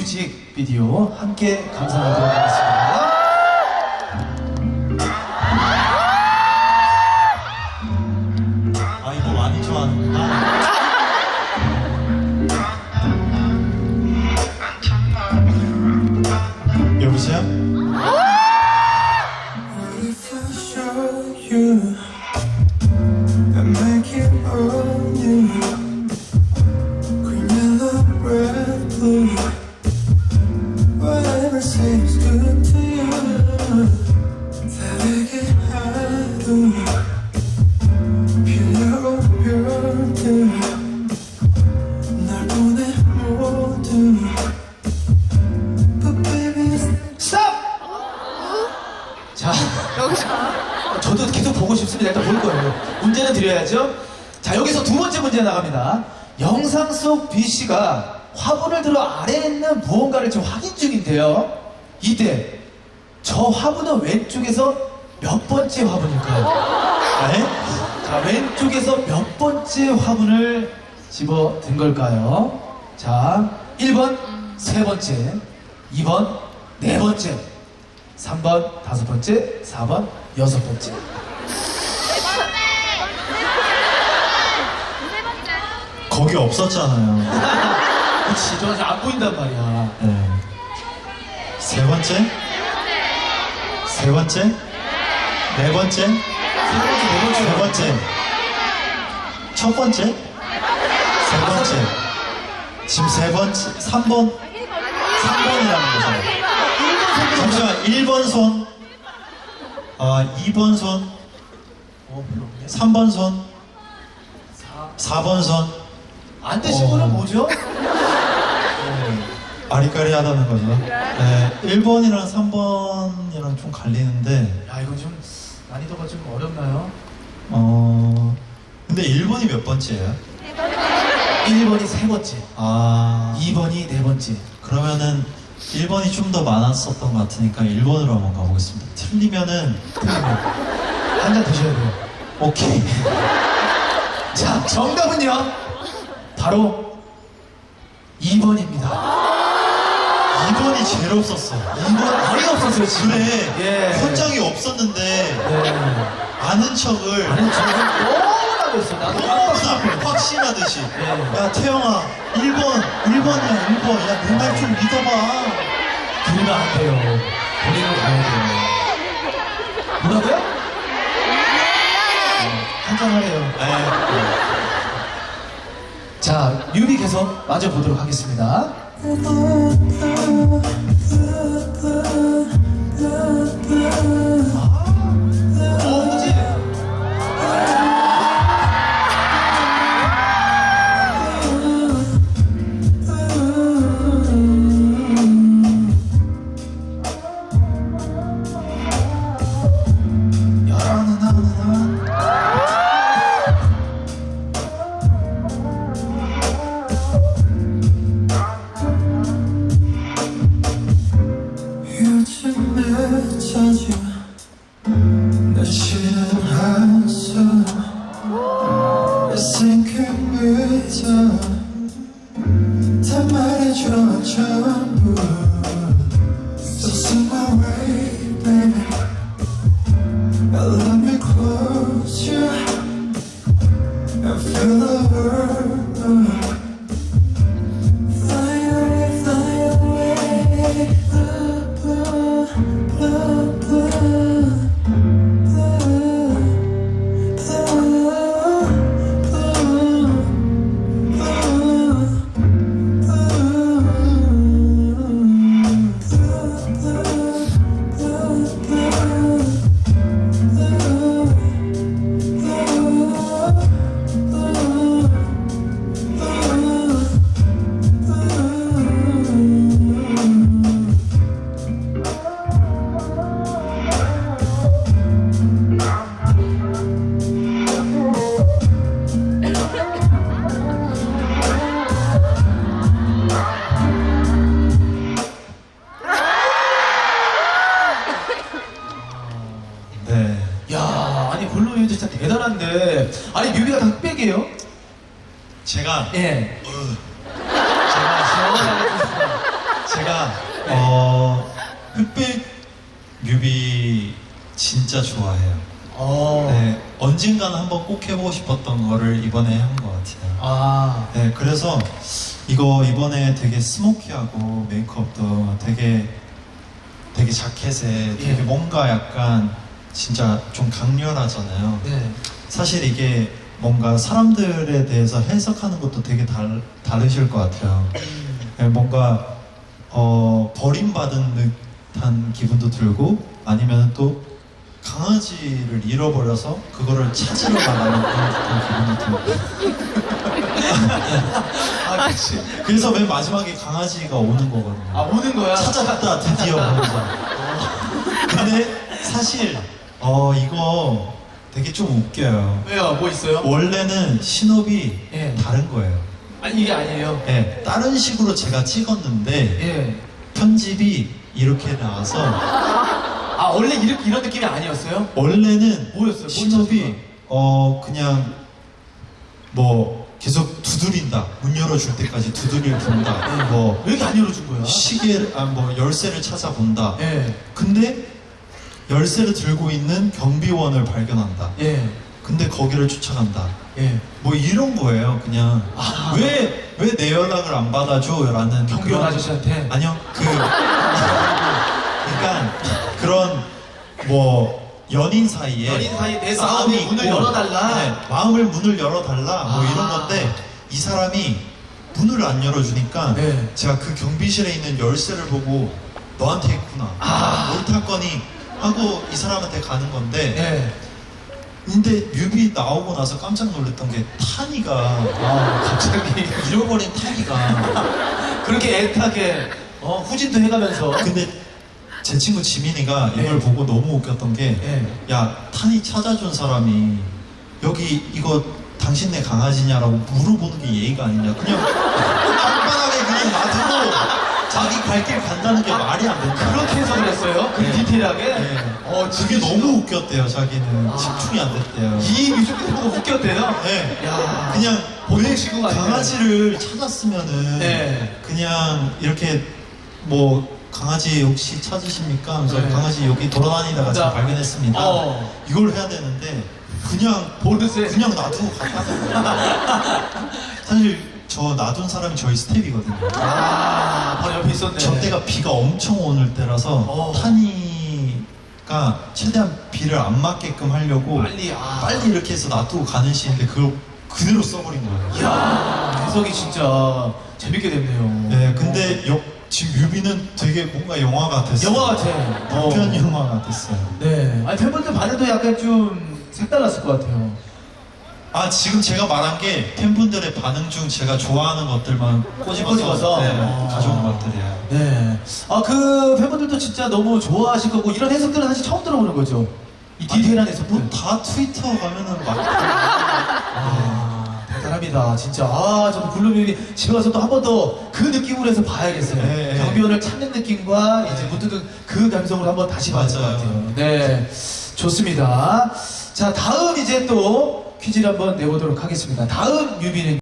뮤직 비디오 함께 감상하도록 하겠습니다. 아 이거 많이 좋아하는구나. 여보세요? 자, 저도 계속 보고 싶습니다. 일단 볼 거예요. 문제는 드려야죠. 자, 여기서 두 번째 문제 나갑니다. 영상 속 B 씨가 화분을 들어 아래에 있는 무언가를 지금 확인 중인데요. 이때 저 화분은 왼쪽에서 몇 번째 화분일까요? 네? 자, 왼쪽에서 몇 번째 화분을 집어 든 걸까요? 자, 1번 세 번째, 2번 네 번째, 3번 다섯 번째, 4번 여섯 번째. 거기 없었잖아요. 그치, 저안 보인단 말이야. 네. 세 번째? 세 번째? 네 번째? 세 번째, 네 번째, 세 번째? 첫 번째? 세 번째? 지금 세 번째? 3번? 3번이라는 거죠. 잠시만, 1번 손, 아, 2번 손, 어, 별로 없네. 3번 손, 4. 4번 손, 안 되신 어. 분은 뭐죠? 아리까리 하다는 거죠. 네, 1번이랑 3번이랑 좀 갈리는데, 야, 이거 좀 난이도가 좀 어렵나요? 어, 근데 1번이 몇 번째예요? 1번이 세 번째, 아, 2번이 네 번째. 그러면은 1번이 좀 더 많았었던 것 같으니까 1번으로 한번 가보겠습니다. 틀리면은, 한 잔 드셔야 돼요. 오케이. 자, 정답은요. 바로 2번입니다. 2번이 제일 없었어. 2번 거의 없었어요, 지금. 그래, 예. 현장이 없었는데, 네. 아는 척을 저는 너무 나도 깜빡 너무나 확신하듯이. 예. 야, 태영아, 1번, 1번이야, 1번. 야, 내 말 좀 믿어봐. 둘다 안 돼요. 본인은 가야 돼요. 뭐라고요? 네, 한잔 하래요. 네. 자, 뮤비 계속 마저 보도록 하겠습니다. 대단한데, 아니 뮤비가 다 흑백이에요? 제가, 예. 어, 제가 어, 흑백 뮤비 진짜 좋아해요. 어. 네, 언젠가는 한번 꼭 해보고 싶었던 거를 이번에 한 것 같아요. 아. 네, 그래서 이거 이번에 되게 스모키하고 메이크업도 되게 되게 자켓에 되게 예. 뭔가 약간 진짜 좀 강렬하잖아요. 네. 사실 이게 뭔가 사람들에 대해서 해석하는 것도 되게 달, 다르실 것 같아요. 네, 뭔가 어, 버림받은 듯한 기분도 들고 아니면 또 강아지를 잃어버려서 그거를 찾으러 나가는 그런 기분도 들고 아, 그치. 그래서 맨 마지막에 강아지가 오는 거거든요. 아, 오는 거야? 찾았다 드디어 하면서. 근데 사실 어 이거 되게 좀 웃겨요. 왜요? 뭐 있어요? 원래는 신업이 예. 다른 거예요. 아니, 이게 아니에요. 예, 다른 식으로 제가 찍었는데 예. 편집이 이렇게 나와서 아, 원래 이렇게, 이런 느낌이 아니었어요? 원래는 뭐였어요? 뭘 신업이 어 그냥 뭐 계속 두드린다 문 열어줄 때까지 두드릴 본다 뭐 왜 이렇게 안 열어준 거야? 시계 아뭐 열쇠를 찾아본다 예. 근데 열쇠를 들고 있는 경비원을 발견한다 예. 근데 거기를 쫓아간다 예. 뭐 이런 거예요 그냥 아. 왜 왜 내 연락을 안 받아줘 라는 경비원 그런- 아저씨한테? 아니요 그 그러니까 그런 뭐 연인 사이에 연인 사이에 내 싸움이 문을 있고, 열어달라? 네, 마음을 문을 열어달라 뭐 아. 이런 건데 이 사람이 문을 안 열어주니까 네. 제가 그 경비실에 있는 열쇠를 보고 너한테 있구나 아. 옳다 거니 하고 이 사람한테 가는 건데 예. 근데 뮤비 나오고 나서 깜짝 놀랐던 게 타니가 아, 갑자기. 잃어버린 타니가 그렇게 애타게, 어, 후진도 해가면서. 근데 제 친구 지민이가 이걸 네. 보고 너무 웃겼던 게 예. 야 탄이 찾아준 사람이 여기 이거 당신네 강아지냐라고 물어보는 게 예의가 아니냐 그냥 뻔뻔하게 그냥 놔두고 자기 갈 길 간다는 게 말이 안 된다 그렇게 해석을 했어요? 그 네. 디테일하게? 네. 어, 그게 너무 웃겼대요 자기는 아. 집중이 안 됐대요 이 뮤직비디오 보고 웃겼대요? 네. 야 그냥 친구가 아니네. 강아지를 찾았으면은 네. 그냥 이렇게 뭐 강아지 혹시 찾으십니까? 하면서 네. 강아지 여기 돌아다니다가 제가 나- 발견했습니다. 어. 이걸 해야 되는데 그냥 보르세. 그냥 놔두고 거예요. 사실 저 놔둔 사람이 저희 스텝이거든요. 아, 바로 옆에 있었네. 저 때가 비가 엄청 오는 때라서 어. 탄이가 최대한 비를 안 맞게끔 하려고 빨리, 아. 빨리 이렇게 해서 놔두고 가는 시인데 그걸 그대로 써버린 거예요. 이야, 해석이 진짜 재밌게 됐네요. 네, 근데 여- 지금 뮤비는 되게 뭔가 영화 같았어요. 영화 같아. 단편 어. 영화 같았어요. 네. 아니, 팬분들 반응도 약간 좀 색달랐을 것 같아요. 아 지금 제가 말한 게 팬분들의 반응 중 제가 좋아하는 것들만 꼬집어서? 네, 어. 가져온 것들이에요. 네. 아, 그 팬분들도 진짜 너무 좋아하실 거고, 이런 해석들은 사실 처음 들어보는 거죠. 이 디테일한 해석들. 뭐다 트위터 가면은 막 아, 대단합니다. 진짜. 아, 저도 블루뮤비 집에 가서 또 한 번 더 그 느낌으로 해서 봐야겠어요. 네, 네. 경비원을 찾는 느낌과 이제 네. 무드등 그 감성으로 한번 다시 봐야 될것 맞아요. 같아요. 네. 좋습니다. 자, 다음 이제 또 퀴즈를 한번 내보도록 하겠습니다. 다음 뮤비는